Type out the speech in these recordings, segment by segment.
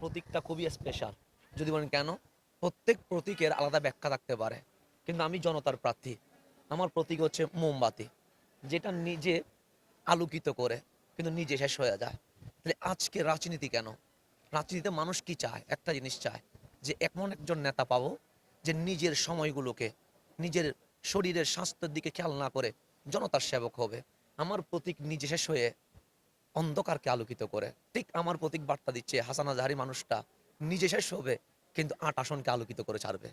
প্রতীকটা খুবই স্পেশাল যদি বলেন কেন? প্রত্যেক প্রতীকের আলাদা ব্যাখ্যা থাকতে পারে। কিন্তু আমি জনতার প্রার্থী। আমার প্রতীক হচ্ছে মোমবাতি, যেটা নিজে আলোকিত করে, কিন্তু নিজে শেষ হয়ে যায়। তাহলে আজকে রাজনীতি কেন? রাজনীতিতে মানুষ কি চায়? একটা জিনিস চায়, যে এমন একজন নেতা পাবো, যে নিজের সময়গুলোকে, নিজের শরীরের স্বাস্থ্যের দিকে খেয়াল না করে জনতার সেবক হবে। আমার প্রতীক নিজে শেষ হয়ে অন্ধকারকে আলোকিত করে। ঠিক আমার প্রতীক বার্তা দিচ্ছে হাসান আজহারি মানুষটা নিজে শেষ হবে কিন্তু আট আসনকে আলোকিত করে ছাড়বে।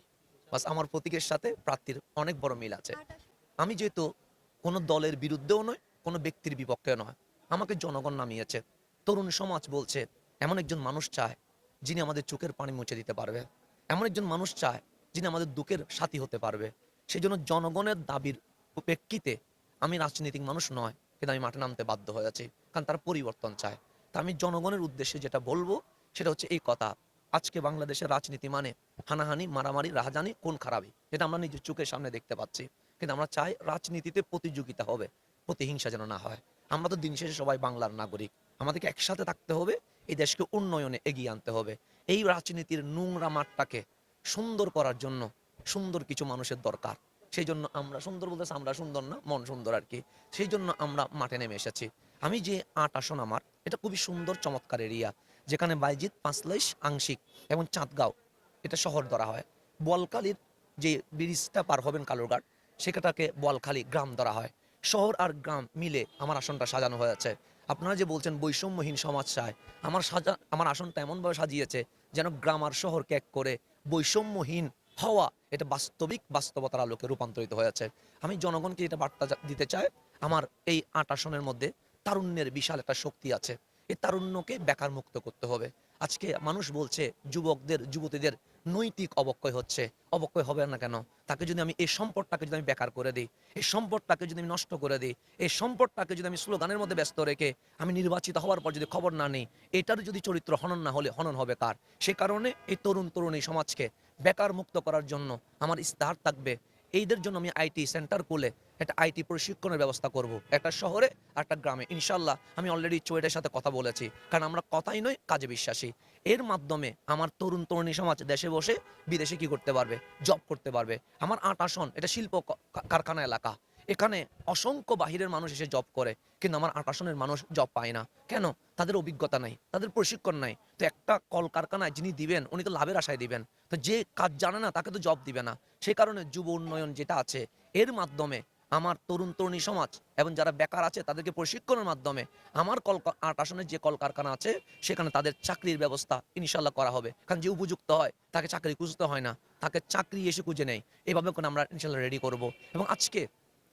বাস আমার প্রতীকের সাথে প্রার্থীর অনেক বড় মিল আছে। আমি যেহেতু কোনো দলের বিরুদ্ধেও নয় কোনো ব্যক্তির বিপক্ষে নয় আমাকে জনগণ নামিয়েছে। তরুণ সমাজ বলছে এমন একজন মানুষ চায় যিনি আমাদের চোখের পানি মুছে দিতে পারবে। এমন একজন মানুষ চায় যিনি আমাদের দুঃখের সাথী হতে পারবে। সেই জন্য জনগণের দাবির প্রেক্ষিতে আমি রাজনৈতিক মানুষ নয় কিন্তু আমি মাঠে নামতে বাধ্য হয়ে আছি কারণ তারা পরিবর্তন চায়। তা আমি জনগণের উদ্দেশ্যে যেটা বলব, সেটা হচ্ছে এই কথা। আজকে বাংলাদেশের রাজনীতি মানে হানাহানি, মারামারি, রাহাজানি কোন খারাপই যেটা আমরা নিজের চোখের সামনে দেখতে পাচ্ছি। কিন্তু আমরা চাই রাজনীতিতে প্রতিযোগিতা হবে, প্রতিহিংসা যেন না হয়। আমরা তো দিন শেষে সবাই বাংলার নাগরিক। আমাদেরকে একসাথে থাকতে হবে, এই দেশকে উন্নয়নে এগিয়ে আনতে হবে। এই রাজনীতির নোংরা মাঠটাকে সুন্দর করার জন্য সুন্দর কিছু মানুষের দরকার। সেই জন্য আমরা সুন্দর বলতেছি, আমরা সুন্দর না, মন সুন্দর আর কি। সেই জন্য আমরা মাঠে নেমে এসেছি। আমি যে আট আসন আমার, এটা খুবই সুন্দর, চমৎকার এরিয়া যেখানে বাইজিৎ, পাঁচলাইশ, আংশিক এবং চাঁদগাঁও, এটা শহর ধরা হয়। বলকালির যে ব্রিজটা পার হবেন কালুরঘাট সেটাকে বলখালি গ্রাম ধরা হয়। শহর আর গ্রাম মিলে আমার আসনটা সাজানো হয়েছে। আপনারা যে বলছেন বৈষম্যহীন সমাজ চায়, আমার সাজা, আমার আসনটা এমনভাবে সাজিয়েছে যেন গ্রাম আর শহরকে এক করে বৈষম্যহীন হওয়া, এটা বাস্তবিক বাস্তবতার আলোকে রূপান্তরিত হয়েছে আমি জনগণকে এটা বার্তা দিতে চাই, আমার এই আট আসনের মধ্যে তারুণ্যের বিশাল একটা শক্তি আছে। এই তারুণ্যকে বেকার মুক্ত করতে হবে। আজকে মানুষ বলছে, যুবকদের, যুবতীদের নৈতিক অবক্ষয় হচ্ছে। অবক্ষয় হবে না কেন? তাকে যদি আমি, এই সম্পদটাকে যদি আমি বেকার করে দিই, এই সম্পদটাকে যদি আমি নষ্ট করে দিই, এই সম্পদটাকে যদি আমি স্লোগানের মধ্যে ব্যস্ত রেখে আমি নির্বাচিত হওয়ার পর যদি খবর না নিই, এটার যদি চরিত্র হনন না হলে হনন হবে কার? সে কারণে এই তরুণ তরুণী সমাজকে বেকার মুক্ত করার জন্য আমার ইস্তাহার থাকবে। এইদের জন্য আমি আইটি সেন্টার খুলে একটা আইটি প্রশিক্ষণের ব্যবস্থা করব। একটা শহরে আর একটা গ্রামে। ইনশাল্লাহ আমি অলরেডি চোয়েটের সাথে কথা বলেছি। কারণ আমরা কথাই নয় কাজে বিশ্বাসী। এর মাধ্যমে আমার তরুণ, তরুণী সমাজ দেশে বসে বিদেশে কি করতে পারবে? জব করতে পারবে। আমার আট আসন, এটা শিল্প কারখানা এলাকা। এখানে অসংখ্য বাহিরের মানুষ এসে জব করে, কিন্তু আমার আট আসনের মানুষ জব পায় না। কেন? তাদের অভিজ্ঞতা নাই, তাদের প্রশিক্ষণ নাই। তো একটা কলকারখানায় যিনি দিবেন, উনি তো লাভের আশায় দিবেন। তো যে কাজ জানে না, তাকে তো জব দিবে না। সেই কারণে যুব উন্নয়ন যেটা আছে, এর মাধ্যমে আমার তরুণ তরুণী সমাজ এবং যারা বেকার আছে, তাদেরকে প্রশিক্ষণের মাধ্যমে আমার কল আসনের যে কলকারখানা আছে, সেখানে তাদের চাকরির ব্যবস্থা ইনশাল্লাহ করা হবে। কারণ যে উপযুক্ত হয়, তাকে চাকরি খুঁজতে হয় না। তাকে চাকরি এসে খুঁজে নেই এইভাবে করে আমরা ইনশাল্লাহ রেডি করব। এবং আজকে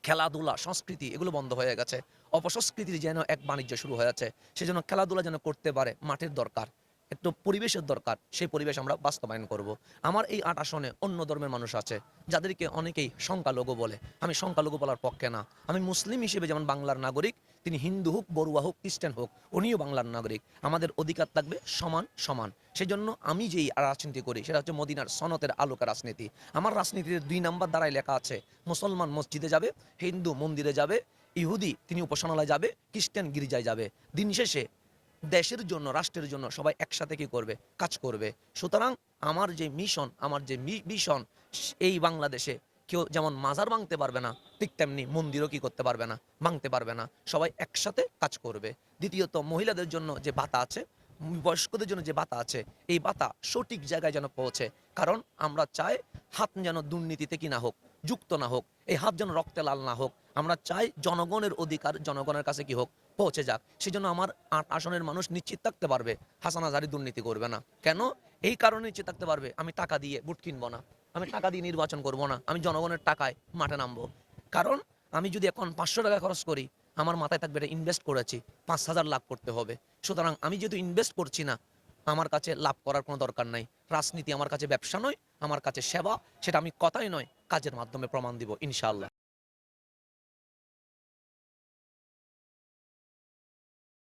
খেলাধুলা, সংস্কৃতি, এগুলো বন্ধ হয়ে গেছে। অপসংস্কৃতির যেন এক বাণিজ্য শুরু হয়ে যাচ্ছে সেজন্য খেলাধুলা যেন করতে পারে মাঠের দরকার। একটু পরিবেশের দরকার, সেই পরিবেশ আমরা বাস্তবায়ন করব। আমার এই আট আসনে অন্য ধর্মের মানুষ আছে, যাদেরকে অনেকেই সংখ্যালঘু বলে। আমি সংখ্যালঘু বলার পক্ষে না। আমি মুসলিম হিসেবে যেমন বাংলার নাগরিক, তিনি হিন্দু হোক, বড়ুয়া হোক, খ্রিস্টান হোক, উনিও বাংলার নাগরিক। আমাদের অধিকার থাকবে সমান সমান। সেই জন্য আমি যেই রাজনীতি করি, সেটা হচ্ছে মদিনার সনতের আলোকা রাজনীতি। আমার রাজনীতিতে দুই নাম্বার দ্বারাই লেখা আছে, মুসলমান মসজিদে যাবে, হিন্দু মন্দিরে যাবে, ইহুদি তিনি উপাসনালয় যাবে, খ্রিস্টান গির্জায় যাবে। দিন শেষে দেশের জন্য, রাষ্ট্রের জন্য সবাই একসাথে কি করবে? কাজ করবে। সুতরাং আমার যে মিশন আমার যে মিশন এই বাংলাদেশে কেউ যেমন মাজার ভাঙতে পারবে না, ঠিক তেমনি মন্দিরও কি করতে পারবে না, ভাঙতে পারবে না। সবাই একসাথে কাজ করবে। দ্বিতীয়ত, মহিলাদের জন্য যে ভাতা আছে, বয়স্কদের জন্য যে ভাতা আছে, এই ভাতা সঠিক জায়গায় যেন পৌঁছে। কারণ আমরা চাই হাত যেন দুর্নীতিতে কি না হোক। যুক্ত না হোক, এই হাত যেন রক্তে লাল না হোক, আমরা চাই জনগণের অধিকার জনগণের কাছে কি হোক পৌঁছে যাক। সেই জন্য আমার আট আসনের মানুষ নিশ্চিত থাকতে পারবে, হাসান আজারি দুর্নীতি করবে না। কেন? এই কারণে নিশ্চিত থাকতে পারবে, আমি টাকা দিয়ে বুট কিনবো না। আমি টাকা দিয়ে নির্বাচন করব না, আমি জনগণের টাকায় মাঠে নামবো। কারণ, আমি যদি এখন পাঁচশো টাকা খরচ করি, আমার মাথায় থাকবে এটা ইনভেস্ট করেছি, পাঁচ হাজার লাভ করতে হবে। সুতরাং আমি যেহেতু ইনভেস্ট করছি না, আমার কাছে লাভ করার কোনো দরকার নাই। রাজনীতি আমার কাছে ব্যবসা নয়, আমার কাছে সেবা, সেটা আমি কথাই নয়। কাজের মাধ্যমে প্রমাণ দিব ইনশাআল্লাহ।